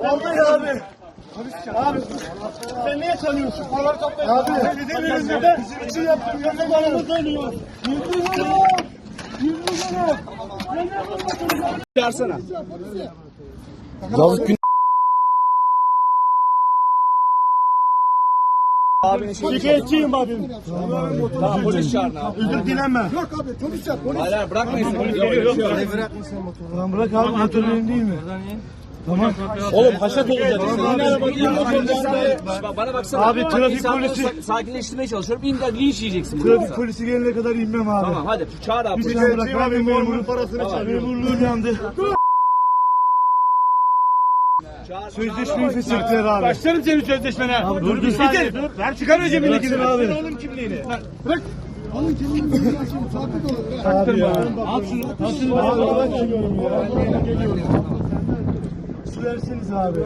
Vallahi abi. Abi sen niye çalıyorsun? Abi bizim elimizde bizim için yaptım. Yoksa malımız dönüyor. Yüzlü sana. Yüzlü sana. Çağırsana. Abinin Şikayetçiyim abim. Tamam polis çağırın abi. Özür dileme. Yok abi polis çağır. Polis. Hayır bırakmayın. Lan bırak abi hatırlayayım değil mi? Tamam. Oğlum haşat olacak. Yine araba değil Bak bana baksana. Abi, trafik polisi- sa- Sakinleştirmeye çalışıyorum. İndir linç yiyeceksin. Trafik polisi gelene kadar inmem abi. Tamam hadi çağır abi. Bir sen bırak abi memurun parasını çalıyor. Memurluğun yandı. Sözleşmeyi feshettiler abi. Başlarım senin sözleşmene. Abi dur dur. Bitir. Ben çıkar önce bilgini. abi. Oğlum kimliğini. Abi ya. Al şunu. Al şunu. Abi ben geliyorum ya. Geliyorum. Su verseniz abi.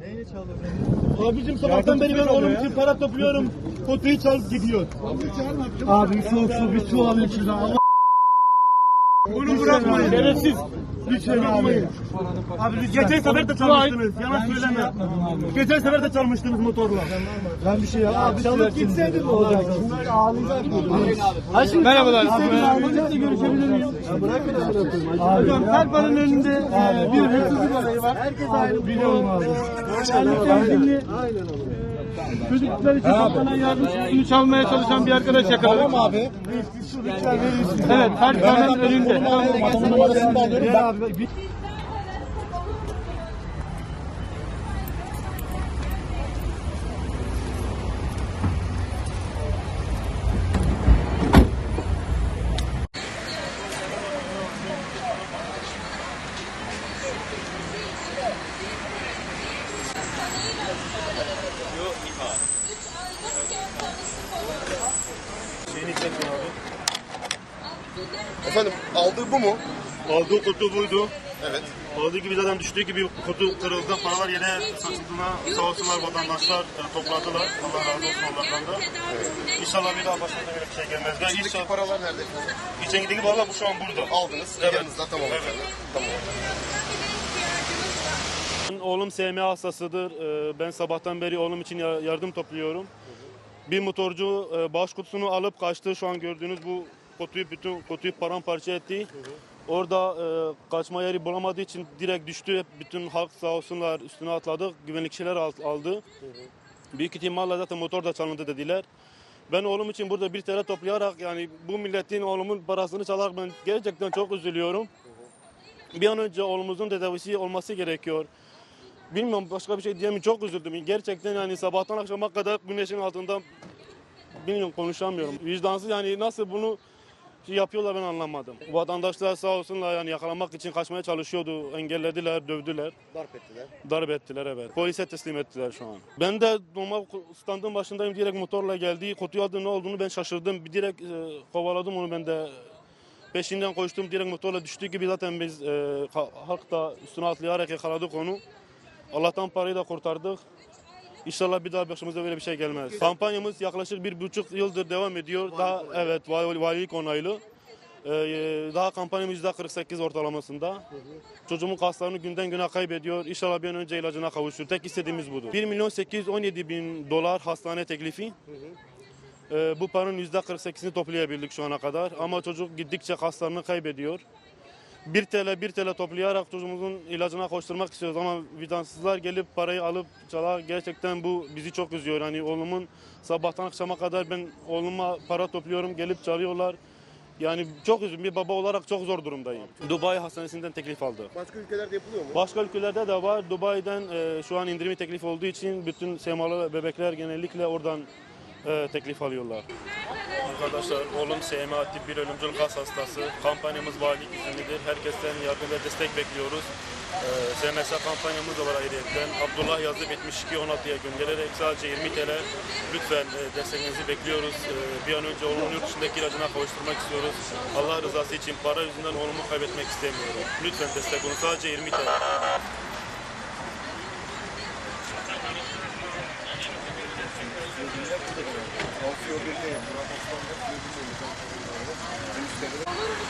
Neyini çaldın? Abicim sabahtan beri ben onun için para topluyorum. Kotuyu çalıp gidiyor. Abi soğuk su bir su alayım şuradan. Bunu bırakmayın. Şerefsiz. Lütfen abi. Abi lütfen. Geçen sefer de çalmıştınız. Yalan söyleme. Geçen sefer de çalmıştınız motorla. Ben bir şey yapmadım. Abi çalıp gitseydin ne olacaktı? Bunlar ağlayacak. Merhabalar. Ağlayacaksa görüşebilir miyim? Ya bırakın abi. Hocam Serpa'nın önünde e, bir hırsızlık olayı var. Herkes ayrı biliyorum abi. Kendini çocuklar için toplanan yardım sütünü çalmaya çalışan bir arkadaş yakaladık. Tamam abi. Evet, Serpa'nın önünde. Ya abi bir- Efendim aldığı bu mu? Aldığı kutu buydu. Evet. Aldığı gibi zaten düştüğü gibi kutu kırıldı. Paralar yere saçıldığına sağ olsunlar vatandaşlar e, topladılar. Allah razı olsun onlardan da. İnşallah bir daha da böyle bir şey gelmez. Ben İçindeki paralar nerede içindeki paralar bu şu an burada. Aldınız. Evet. Yanınızda tamam Evet. Tamam. Oğlum SMA hastasıdır. Ee, Ben sabahtan beri oğlum için ya- yardım topluyorum. Bir motorcu e, kutusunu alıp kaçtı. Şu an gördüğünüz bu kutuyu bütün kutuyu paramparça etti. Orada e, kaçma yeri bulamadığı için direkt düştü. Bütün halk sağ olsunlar üstüne atladı. Güvenlikçiler al- aldı. Büyük ihtimalle zaten motor da çalındı dediler. Ben oğlum için burada bir TL toplayarak yani bu milletin oğlumun parasını çalarak ben gerçekten çok üzülüyorum. Bir an önce oğlumuzun tedavisi olması gerekiyor. Bilmiyorum başka bir şey diyemem. Çok üzüldüm. Gerçekten yani sabahtan akşama kadar güneşin altında bilmiyorum konuşamıyorum. Vicdansız yani nasıl bunu şey yapıyorlar ben anlamadım. Vatandaşlar sağ olsunlar yani yakalamak için kaçmaya çalışıyordu. Engellediler, dövdüler. Darp ettiler. Darp ettiler evet. Polise teslim ettiler şu an. Ben de normal standın başındayım. Direkt motorla geldi. Kutuyu aldı ne olduğunu ben şaşırdım. Bir direkt e, kovaladım onu ben de. Peşinden koştum. Direkt motorla düştüğü gibi zaten biz e, ha- halk da üstüne atlayarak yakaladık onu. Allah'tan parayı da kurtardık. İnşallah bir daha başımıza böyle bir şey gelmez. Kampanyamız yaklaşık bir buçuk yıldır devam ediyor. Daha evet vali, valilik onaylı. Ee, daha kampanyamız yüzde 48 ortalamasında. Çocuğumun kaslarını günden güne kaybediyor. İnşallah bir an önce ilacına kavuşur. Tek istediğimiz budur. 1 milyon 817 bin dolar hastane teklifi. Ee, bu paranın yüzde 48'ini toplayabildik şu ana kadar. Ama çocuk gittikçe kaslarını kaybediyor. 1 TL 1 TL toplayarak çocuğumuzun ilacına koşturmak istiyoruz ama vicdansızlar gelip parayı alıp çalar. Gerçekten bu bizi çok üzüyor. Hani oğlumun sabahtan akşama kadar ben oğluma para topluyorum gelip çalıyorlar. Yani çok üzüldüm. Bir baba olarak çok zor durumdayım. Dubai Hastanesi'nden teklif aldı. Başka ülkelerde yapılıyor mu? Başka ülkelerde de var. Dubai'den e, şu an indirimi teklif olduğu için bütün semalı bebekler genellikle oradan e, teklif alıyorlar. Arkadaşlar oğlum SMA tip 1 ölümcül kas hastası. Kampanyamız valilik izinlidir. Herkesten yardım ve destek bekliyoruz. E, SMS kampanyamız var ayrıyetten. Abdullah yazıp 72 16'ya göndererek sadece 20 TL lütfen e, destekinizi bekliyoruz. E, bir an önce oğlumun yurt dışındaki ilacına kavuşturmak istiyoruz. Allah rızası için para yüzünden oğlumu kaybetmek istemiyorum. Lütfen destek olun. Sadece 20 TL. Altı yol birliği, Murat Osman'da, Gülbüz'ün bir tane var. Olur mu?